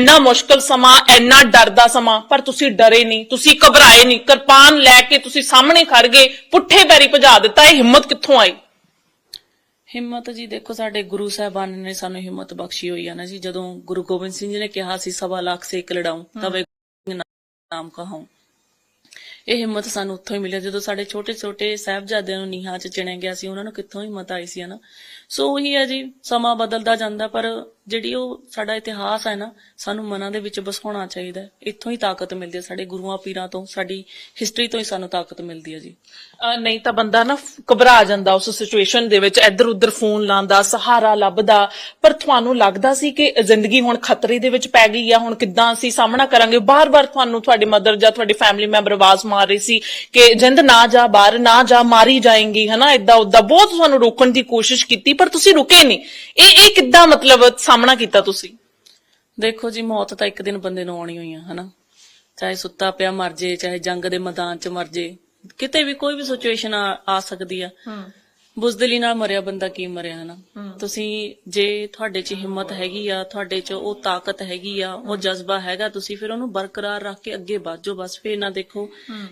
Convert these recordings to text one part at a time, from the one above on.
ਇੰਨਾ ਮੁਸ਼ਕਲ ਸਮਾਂ ਇੰਨਾ ਡਰ ਦਾ ਸਮਾਂ ਪਰ ਤੁਸੀਂ ਡਰੇ ਨਹੀਂ ਤੁਸੀਂ ਘਬਰਾਏ ਨਹੀਂ ਕਿਰਪਾਨ ਲੈ ਕੇ ਤੁਸੀਂ ਸਾਹਮਣੇ ਖੜ ਗਏ ਪੁੱਠੇ ਪੈਰੀ ਭਜਾ ਦਿੱਤਾ ਇਹ ਹਿੰਮਤ ਕਿੱਥੋਂ ਆਈ? ਹਿੰਮਤ ਜੀ ਦੇਖੋ ਸਾਡੇ ਗੁਰੂ ਸਾਹਿਬਾਨ ਨੇ ਸਾਨੂੰ ਹਿੰਮਤ ਬਖਸ਼ੀ ਹੋਈ ਆ ਨਾ ਜੀ ਜਦੋਂ ਗੁਰੂ ਗੋਬਿੰਦ ਸਿੰਘ ਜੀ ਨੇ ਕਿਹਾ ਸੀ ਸਵਾ ਲੱਖ ਸੇ ਇੱਕ ਲੜਾਉਂ ਤਵੇ ਨਾਮ ਕਹਾਉਂ। ਇਹ ਹਿੰਮਤ ਸਾਨੂੰ ਉੱਥੋਂ ਹੀ ਮਿਲਿਆ ਜਦੋਂ ਸਾਡੇ ਛੋਟੇ ਛੋਟੇ ਸਾਹਿਬਜ਼ਾਦਿਆਂ ਨੂੰ ਨੀਹਾਂ 'ਚ ਚਿਣਿਆ ਗਿਆ ਸੀ ਉਹਨਾਂ ਨੂੰ ਕਿੱਥੋਂ ਹਿੰਮਤ ਆਈ ਸੀ ਹਨਾ? ਸੋ ਉਹੀ ਹੈ ਜੀ ਸਮਾਂ ਬਦਲਦਾ ਜਾਂਦਾ ਪਰ ਜਿਹੜੀ ਉਹ ਸਾਡਾ ਇਤਿਹਾਸ ਹੈ ਨਾ, ਸਾਨੂੰ ਮਨਾਂ ਦੇ ਵਿੱਚ ਵਸਾਉਣਾ ਚਾਹੀਦਾ ਇੱਥੋਂ ਹੀ ਤਾਕਤ ਮਿਲਦੀ ਹੈ, ਸਾਡੇ ਗੁਰੂਆਂ ਪੀਰਾਂ ਤੋਂ, ਸਾਡੀ ਹਿਸਟਰੀ ਤੋਂ ਹੀ ਸਾਨੂੰ ਤਾਕਤ ਮਿਲਦੀ ਹੈ ਜੀ। ਨਹੀਂ ਤਾਂ ਬੰਦਾ ਨਾ ਘਬਰਾ ਜਾਂਦਾ ਉਸ ਸਿਚੁਏਸ਼ਨ ਦੇ ਵਿੱਚ ਇੱਧਰ ਉੱਧਰ ਫੋਨ ਲਾਉਂਦਾ, ਸਹਾਰਾ ਲੱਭਦਾ। ਪਰ ਤੁਹਾਨੂੰ ਲੱਗਦਾ ਸੀ ਕਿ ਜ਼ਿੰਦਗੀ ਹੁਣ ਖਤਰੇ ਦੇ ਵਿੱਚ ਪੈ ਗਈ ਆ, ਹੁਣ ਕਿੱਦਾਂ ਅਸੀਂ ਸਾਹਮਣਾ ਕਰਾਂਗੇ? ਬਾਰ-ਬਾਰ ਤੁਹਾਨੂੰ ਤੁਹਾਡੇ ਮਦਰ ਜਾਂ ਤੁਹਾਡੀ ਫੈਮਿਲੀ ਮੈਂਬਰ ਆਵਾਜ਼ ਮਾਰ ਰਹੀ ਸੀ ਕਿ ਜਿੰਦ ਨਾ ਜਾ ਬਾਹਰ, ਨਾ ਜਾ ਮਾਰੀ ਜਾਏਗੀ, ਹਨਾ? ਇਦਾਂ ਉਦਾਂ ਬਹੁਤ ਤੁਹਾਨੂੰ ਰੋਕਣ ਦੀ ਕੋਸ਼ਿਸ਼ ਕੀਤੀ, ਪਰ ਤੁਸੀਂ ਰੁਕੇ ਨਹੀਂ। ਇਹ ਇਹ ਕਿੱਦਾਂ ਮਤਲਬ ਸਾਹਮਣਾ ਕੀਤਾ ਤੁਸੀਂ? ਦੇਖੋ ਜੀ ਮੌਤ ਤਾਂ ਇੱਕ ਦਿਨ ਬੰਦੇ ਨੂੰ ਆਉਣੀ ਹੋਈ ਆ ਹਨਾ? ਚਾਹੇ ਸੁੱਤਾ ਪਿਆ ਮਰ ਜੇ ਚਾਹੇ ਜੰਗ ਦੇ ਮੈਦਾਨ 'ਚ ਮਰ ਜੇ ਕਿਤੇ ਵੀ ਕੋਈ ਵੀ ਸਿਚੁਏਸ਼ਨ ਆ ਆ ਸਕਦੀ ਆ। ਬੁਜ਼ਦਲੀ ਨਾਲ ਮਰਿਆ ਬੰਦਾ ਕੀ ਮਰਿਆ ਹਨਾ? ਤੁਸੀਂ ਜੇ ਤੁਹਾਡੇ 'ਚ ਹਿੰਮਤ ਹੈਗੀ ਆ ਤੁਹਾਡੇ 'ਚ ਉਹ ਤਾਕਤ ਹੈਗੀ ਆ ਉਹ ਜਜ਼ਬਾ ਹੈਗਾ ਤੁਸੀਂ ਫਿਰ ਉਹਨੂੰ ਬਰਕਰਾਰ ਰੱਖ ਕੇ ਅੱਗੇ ਵਧੋ। ਬਸ ਫਿਰ ਨਾ ਦੇਖੋ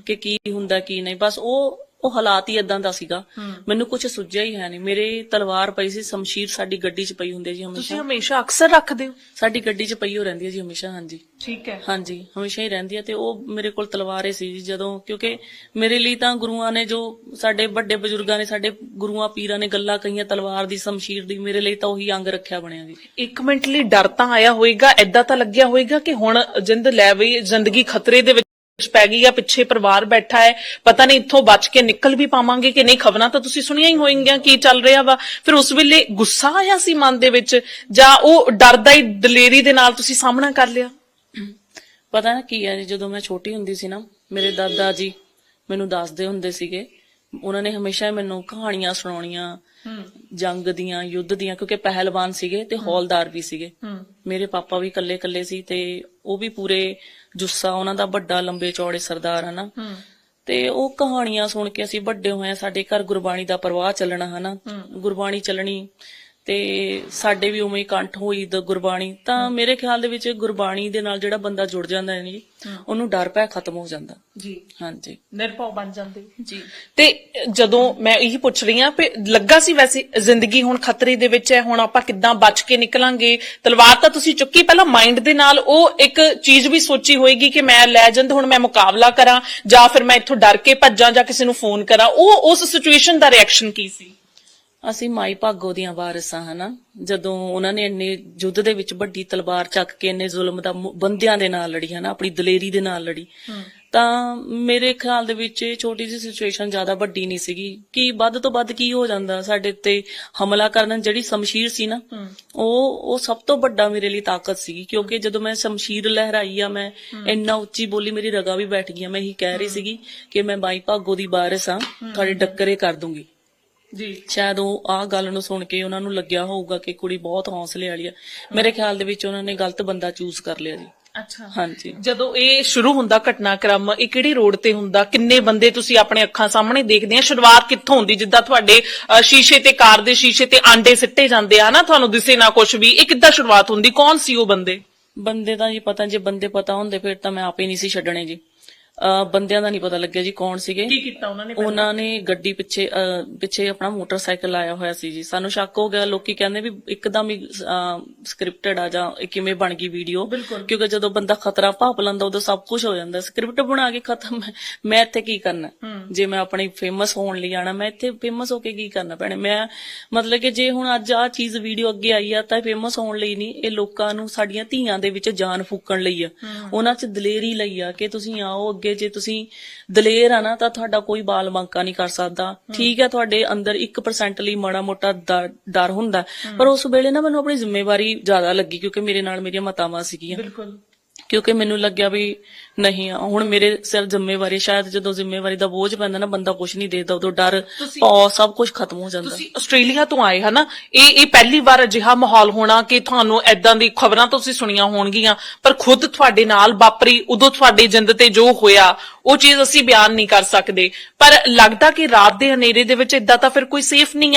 ਕਿ ਕੀ ਹੁੰਦਾ ਕੀ ਨਹੀਂ। ਬਸ ਉਹ ਉਹ ਹਾਲਾਤ ਹੀ ਇਦਾਂ ਦਾ ਸੀਗਾ। ਮੈਨੂੰ ਕੁਝ ਸੁੱਝਿਆ ਹੀ ਹੈ ਨਹੀਂ। ਮੇਰੇ ਤਲਵਾਰ ਪਈ ਸੀ ਸ਼ਮਸ਼ੀਰ ਸਾਡੀ ਗੱਡੀ 'ਚ ਪਈ ਹੁੰਦੀ ਹੈ ਜੀ ਤੁਸੀਂ ਹਮੇਸ਼ਾ ਹਮੇਸ਼ਾ ਅਕਸਰ ਰੱਖਦੇ ਹੋ? ਸਾਡੀ ਗੱਡੀ 'ਚ ਪਈ ਹੋ ਰਹਿੰਦੀ ਹੈ ਜੀ ਹਮੇਸ਼ਾ ਹਾਂਜੀ। ਠੀਕ ਹੈ। ਹਾਂਜੀ ਹਮੇਸ਼ਾ ਹੀ ਰਹਿੰਦੀ ਹੈ ਤੇ ਉਹ ਮੇਰੇ ਕੋਲ ਤਲਵਾਰ ਹੀ ਸੀ ਜੀ ਜਦੋਂ ਕਿਉਂਕਿ ਮੇਰੇ ਲਈ ਤਾਂ ਗੁਰੂਆਂ ਨੇ ਜੋ ਸਾਡੇ ਵੱਡੇ ਬਜ਼ੁਰਗਾਂ ਨੇ ਸਾਡੇ ਗੁਰੂਆਂ ਪੀਰਾਂ ਨੇ ਗੱਲਾਂ ਕਹੀਆਂ ਤਲਵਾਰ ਦੀ ਸ਼ਮਸ਼ੀਰ ਦੀ ਮੇਰੇ ਲਈ ਤਾਂ ਉਹੀ ਅੰਗ ਰੱਖਿਆ ਬਣਿਆ ਜੀ। ਇੱਕ ਮਿੰਟ ਲਈ ਡਰ ਤਾਂ ਆਇਆ ਹੋਵੇਗਾ ਐਦਾਂ ਤਾਂ ਲੱਗਿਆ ਹੋਵੇਗਾ ਕਿ ਹੁਣ ਜਿੰਦ ਲੈ ਬਈ ਜ਼ਿੰਦਗੀ ਖਤਰੇ ਦੇ ਵਿੱਚ ਪੈ ਗਈ ਆ, ਪਿੱਛੇ ਪਰਿਵਾਰ ਬੈਠਾ ਹੈ, ਪਤਾ ਨਹੀਂ ਇੱਥੋਂ ਬਚ ਕੇ ਨਿਕਲ ਵੀ ਪਾਵਾਂਗੇ ਕਿ ਨਹੀਂ, ਖਬਰਾਂ ਤਾਂ ਤੁਸੀਂ ਸੁਣੀਆਂ ਹੀ ਹੋਣਗੀਆਂ ਕੀ ਚੱਲ ਰਿਹਾ ਵਾ। ਫਿਰ ਉਸ ਵੇਲੇ ਗੁੱਸਾ ਆਇਆ ਸੀ ਮਨ ਦੇ ਵਿੱਚ, ਜਾਂ ਉਹ ਡਰ ਦਾ ਹੀ ਦਲੇਰੀ ਦੇ ਨਾਲ ਤੁਸੀਂ ਸਾਹਮਣਾ ਕਰ ਲਿਆ? ਪਤਾ ਨਾ ਕੀ ਆ ਜੀ, ਜਦੋਂ ਮੈਂ ਛੋਟੀ ਹੁੰਦੀ ਸੀ ਨਾ, ਮੇਰੇ ਦਾਦਾ ਜੀ ਮੈਨੂੰ ਦੱਸਦੇ ਹੁੰਦੇ ਸੀਗੇ, ਉਹਨਾਂ ਨੇ ਹਮੇਸ਼ਾ ਮੈਨੂੰ ਕਹਾਣੀਆਂ ਸੁਣਾਉਣੀਆਂ ਜੰਗ ਦੀਆਂ ਯੁੱਧ ਦੀਆਂ ਕਿਉਂਕਿ ਪਹਿਲਵਾਨ ਸੀਗੇ ਤੇ ਹੌਲਦਾਰ ਵੀ ਸੀਗੇ। ਮੇਰੇ ਪਾਪਾ ਵੀ ਇਕੱਲੇ ਇਕੱਲੇ ਸੀ ਤੇ ਉਹ ਵੀ ਪੂਰੇ ਜੁੱਸਾ ਉਹਨਾਂ ਦਾ ਵੱਡਾ ਲੰਬੇ ਚੌੜੇ ਸਰਦਾਰ ਹਨਾ? ਤੇ ਉਹ ਕਹਾਣੀਆਂ ਸੁਣ ਕੇ ਅਸੀਂ ਵੱਡੇ ਹੋਏ ਆ ਸਾਡੇ ਘਰ ਗੁਰਬਾਣੀ ਦਾ ਪ੍ਰਵਾਹ ਚੱਲਣਾ ਹਨਾ? ਗੁਰਬਾਣੀ ਚੱਲਣੀ ਤੇ ਸਾਡੇ ਵੀ ਉਵੇਂ ਹੀ ਕੰਠ ਹੋਈ ਦ ਗੁਰਬਾਣੀ। ਤਾਂ ਮੇਰੇ ਖਿਆਲ ਦੇ ਵਿੱਚ ਗੁਰਬਾਣੀ ਦੇ ਨਾਲ ਜਿਹੜਾ ਬੰਦਾ ਜੁੜ ਜਾਂਦਾ ਹੈ ਜੀ ਉਹਨੂੰ ਡਰ ਭੈ ਖਤਮ ਹੋ ਜਾਂਦਾ। ਜੀ। ਹਾਂਜੀ। ਨਿਰਭਉ ਬਣ ਜਾਂਦੇ। ਜੀ। ਤੇ ਜਦੋਂ ਮੈਂ ਇਹੀ ਪੁੱਛ ਰਹੀ ਹਾਂ ਕਿ ਲੱਗਾ ਸੀ ਵੈਸੇ ਜ਼ਿੰਦਗੀ ਹੁਣ ਖਤਰੇ ਦੇ ਵਿੱਚ ਹੈ ਹੁਣ ਆਪਾਂ ਕਿੱਦਾਂ ਬਚ ਕੇ ਨਿਕਲਾਂਗੇ? ਤਲਵਾਰ ਤਾਂ ਤੁਸੀਂ ਚੁੱਕੀ ਪਹਿਲਾਂ ਮਾਈਂਡ ਦੇ ਨਾਲ ਉਹ ਇੱਕ ਚੀਜ਼ ਵੀ ਸੋਚੀ ਹੋਏਗੀ ਕਿ ਮੈਂ ਲੈਜੈਂਡ ਹੁਣ ਮੈਂ ਮੁਕਾਬਲਾ ਕਰਾਂ ਜਾਂ ਫਿਰ ਮੈਂ ਇੱਥੋਂ ਡਰ ਕੇ ਭੱਜਾਂ ਜਾਂ ਕਿਸੇ ਨੂੰ ਫੋਨ ਕਰਾਂ। ਉਹ ਉਸ ਸਿਚੁਏਸ਼ਨ ਦਾ ਰਿਐਕਸ਼ਨ ਕੀ ਸੀ? ਅਸੀਂ ਮਾਈ ਭਾਗੋ ਦੀਆਂ ਵਾਰਿਸਾਂ ਹਨਾ? ਜਦੋਂ ਉਹਨਾਂ ਨੇ ਇੰਨੇ ਯੁੱਧ ਦੇ ਵਿੱਚ ਵੱਡੀ ਤਲਵਾਰ ਚੱਕ ਕੇ ਇੰਨੇ ਜ਼ੁਲਮ ਦਾ ਬੰਦਿਆਂ ਦੇ ਨਾਲ ਲੜੀ ਹਨਾ? ਆਪਣੀ ਦਲੇਰੀ ਦੇ ਨਾਲ ਲੜੀ। ਤਾਂ ਮੇਰੇ ਖਿਆਲ ਦੇ ਵਿੱਚ ਇਹ ਛੋਟੀ ਜਿਹੀ ਸਿਚੁਏਸ਼ਨ ਜ਼ਿਆਦਾ ਵੱਡੀ ਨਹੀਂ ਸੀਗੀ। ਕਿ ਵੱਧ ਤੋਂ ਵੱਧ ਕੀ ਹੋ ਜਾਂਦਾ? ਸਾਡੇ ਉੱਤੇ ਹਮਲਾ ਕਰਨ ਜਿਹੜੀ ਸ਼ਮਸ਼ੀਰ ਸੀ ਨਾ ਉਹ ਉਹ ਸਭ ਤੋਂ ਵੱਡਾ ਮੇਰੇ ਲਈ ਤਾਕਤ ਸੀਗੀ। ਕਿਉਂਕਿ ਜਦੋਂ ਮੈਂ ਸ਼ਮਸ਼ੀਰ ਲਹਿਰਾਈ ਆ ਮੈਂ ਇੰਨਾ ਉੱਚੀ ਬੋਲੀ ਮੇਰੀ ਰਗਾ ਵੀ ਬੈਠ ਗਈ ਮੈਂ ਇਹੀ ਕਹਿ ਰਹੀ ਸੀਗੀ ਕਿ ਮੈਂ ਬਾਈ ਭਾਗੋ ਦੀ ਵਾਰਿਸ ਆ ਤੁਹਾਡੇ ਡੱਕਰੇ ਕਰ ਦੂੰਗੀ। ਜੀ। ਸ਼ਾਇਦ ਉਹ ਆਹ ਗੱਲ ਨੂੰ ਸੁਣ ਕੇ ਉਹਨਾਂ ਨੂੰ ਲੱਗਿਆ ਹੋਊਗਾ ਕਿ ਕੁੜੀ ਬਹੁਤ ਹੌਸਲੇ ਵਾਲੀ ਆ। ਮੇਰੇ ਖਿਆਲ ਦੇ ਵਿੱਚ ਉਹਨਾਂ ਨੇ ਗਲਤ ਬੰਦਾ ਚੂਜ਼ ਕਰ ਲਿਆ ਜੀ। ਅੱਛਾ। ਹਾਂਜੀ। ਜਦੋਂ ਇਹ ਸ਼ੁਰੂ ਹੁੰਦਾ ਘਟਨਾਕ੍ਰਮ ਇਹ ਕਿਹੜੀ ਰੋਡ ਤੇ ਹੁੰਦਾ? ਕਿੰਨੇ ਬੰਦੇ ਤੁਸੀਂ ਆਪਣੇ ਅੱਖਾਂ ਸਾਹਮਣੇ ਦੇਖਦੇ ਆ? ਸ਼ੁਰੂਆਤ ਕਿੱਥੋਂ ਹੁੰਦੀ? ਜਿੱਦਾਂ ਤੁਹਾਡੇ ਸ਼ੀਸ਼ੇ ਤੇ ਕਾਰ ਦੇ ਸ਼ੀਸ਼ੇ ਤੇ ਆਂਡੇ ਸਿੱਟੇ ਜਾਂਦੇ ਆ ਨਾ ਤੁਹਾਨੂੰ ਦਿਸੇ ਨਾ ਕੁਝ ਵੀ ਇਹ ਕਿੱਦਾਂ ਸ਼ੁਰੂਆਤ ਹੁੰਦੀ? ਕੌਣ ਸੀ ਉਹ ਬੰਦੇ? ਬੰਦੇ ਦਾ ਜੀ ਪਤਾ ਜੇ ਬੰਦੇ ਪਤਾ ਹੁੰਦੇ ਫਿਰ ਤਾਂ ਮੈਂ ਆਪੇ ਨਹੀਂ ਸੀ ਛੱਡਣੇ ਜੀ। ਬੰਦਿਆਂ ਦਾ ਨਹੀਂ ਪਤਾ ਲੱਗਿਆ ਜੀ ਕੌਣ ਸੀਗੇ। ਕੀ ਕੀਤਾ ਉਹਨਾਂ ਨੇ ਉਹਨਾਂ ਨੇ ਗੱਡੀ ਪਿੱਛੇ ਪਿੱਛੇ ਆਪਣਾ ਮੋਟਰਸਾਈਕਲ ਆਇਆ ਹੋਇਆ ਸੀ ਜੀ। ਸਾਨੂੰ ਸ਼ੱਕ ਹੋ ਗਿਆ ਲੋਕੀ ਕਹਿੰਦੇ ਵੀ ਇੱਕਦਮ ਹੀ ਸਕ੍ਰਿਪਟਡ ਆ ਜਾਂ ਕਿਵੇਂ ਬਣ ਗਈ ਵੀਡੀਓ ਕਿਉਂਕਿ ਜਦੋਂ ਬੰਦਾ ਖਤਰਾ ਭਾਪ ਲੈਂਦਾ ਉਦੋਂ ਸਭ ਕੁਝ ਹੋ ਜਾਂਦਾ। ਸਕ੍ਰਿਪਟ ਬਣਾ ਕੇ ਖਤਮ। ਮੈਂ ਇੱਥੇ ਕੀ ਕਰਨਾ? ਜੇ ਮੈਂ ਆਪਣੀ ਫੇਮਸ ਹੋਣ ਲਈ ਆਣਾ ਮੈਂ ਇੱਥੇ ਫੇਮਸ ਹੋ ਕੇ ਕੀ ਕਰਨਾ ਪੈਣਾ ਮੈਂ ਮਤਲਬ ਕਿ ਜੇ ਹੁਣ ਅੱਜ ਆ ਚੀਜ਼ ਵੀਡੀਓ ਅੱਗੇ ਆਈ ਆ ਤਾਂ ਫੇਮਸ ਹੋਣ ਲਈ ਨਹੀਂ ਇਹ ਲੋਕਾਂ ਨੂੰ ਸਾਡੀਆਂ ਧੀਆਂ ਦੇ ਵਿੱਚ ਜਾਨ ਫੂਕਣ ਲਈ ਆ। ਉਹਨਾਂ 'ਚ ਦਲੇਰੀ ਲਈ ਆ ਕਿ ਤੁਸੀਂ ਆਓ ਅੱਗੇ ਜੇ ਤੁਸੀਂ ਦਲੇਰ ਆ ਨਾ ਤਾਂ ਤੁਹਾਡਾ ਕੋਈ ਬਾਲ ਬਾਂਕਾ ਨਹੀਂ ਕਰ ਸਕਦਾ। ਠੀਕ ਹੈ ਤੁਹਾਡੇ ਅੰਦਰ 1% ਲਈ ਮਾੜਾ ਮੋਟਾ ਡਰ ਹੁੰਦਾ। ਪਰ ਉਸ ਵੇਲੇ ਨਾ ਮੈਨੂੰ ਆਪਣੀ ਜ਼ਿੰਮੇਵਾਰੀ ਜ਼ਿਆਦਾ ਲੱਗੀ ਕਿਉਂਕਿ ਮੇਰੇ ਨਾਲ ਮੇਰੀਆਂ ਮਾਤਾਵਾਂ ਸੀਗੀਆਂ। ਬਿਲਕੁਲ। ਕਿਉਂਕਿ ਮੈਨੂੰ ਲੱਗਿਆ ਵੀ ਨਹੀਂ ਹੁਣ ਮੇਰੇ ਸਿਰ ਜ਼ਿੰਮੇਵਾਰੀ ਸ਼ਾਇਦ ਜਦੋਂ ਜ਼ਿੰਮੇਵਾਰੀ ਦਾ ਬੋਝ ਪੈਂਦਾ ਨਾ ਬੰਦਾ ਕੁਝ ਨਹੀਂ ਦੇਖਦਾ ਉਦੋਂ ਡਰ ਪੌ ਸਭ ਕੁਝ ਖਤਮ ਹੋ ਜਾਂਦਾ। ਤੁਸੀਂ ਆਸਟ੍ਰੇਲੀਆ ਤੋਂ ਆਏ ਹਨਾ ਇਹ ਇਹ ਪਹਿਲੀ ਵਾਰ ਅਜਿਹਾ ਮਾਹੌਲ ਹੋਣਾ ਕਿ ਤੁਹਾਨੂੰ ਐਦਾਂ ਦੀ ਖਬਰਾਂ ਤੁਸੀਂ ਸੁਣੀਆਂ ਹੋਣਗੀਆਂ ਪਰ ਖੁਦ ਤੁਹਾਡੇ ਨਾਲ ਵਾਪਰੀ ਉਦੋਂ ਤੁਹਾਡੀ ਜਿੰਦ ਤੇ ਜੋ ਹੋਇਆ ਉਹ ਚੀਜ਼ ਅਸੀਂ ਬਿਆਨ ਨਹੀਂ ਕਰ ਸਕਦੇ। ਪਰ ਲੱਗਦਾ ਕਿ ਰਾਤ ਦੇ ਹਨੇਰੇ ਦੇ ਵਿੱਚ ਇਦਾਂ ਤਾਂ ਫਿਰ ਕੋਈ ਸੇਫ ਨਹੀਂ ਆ?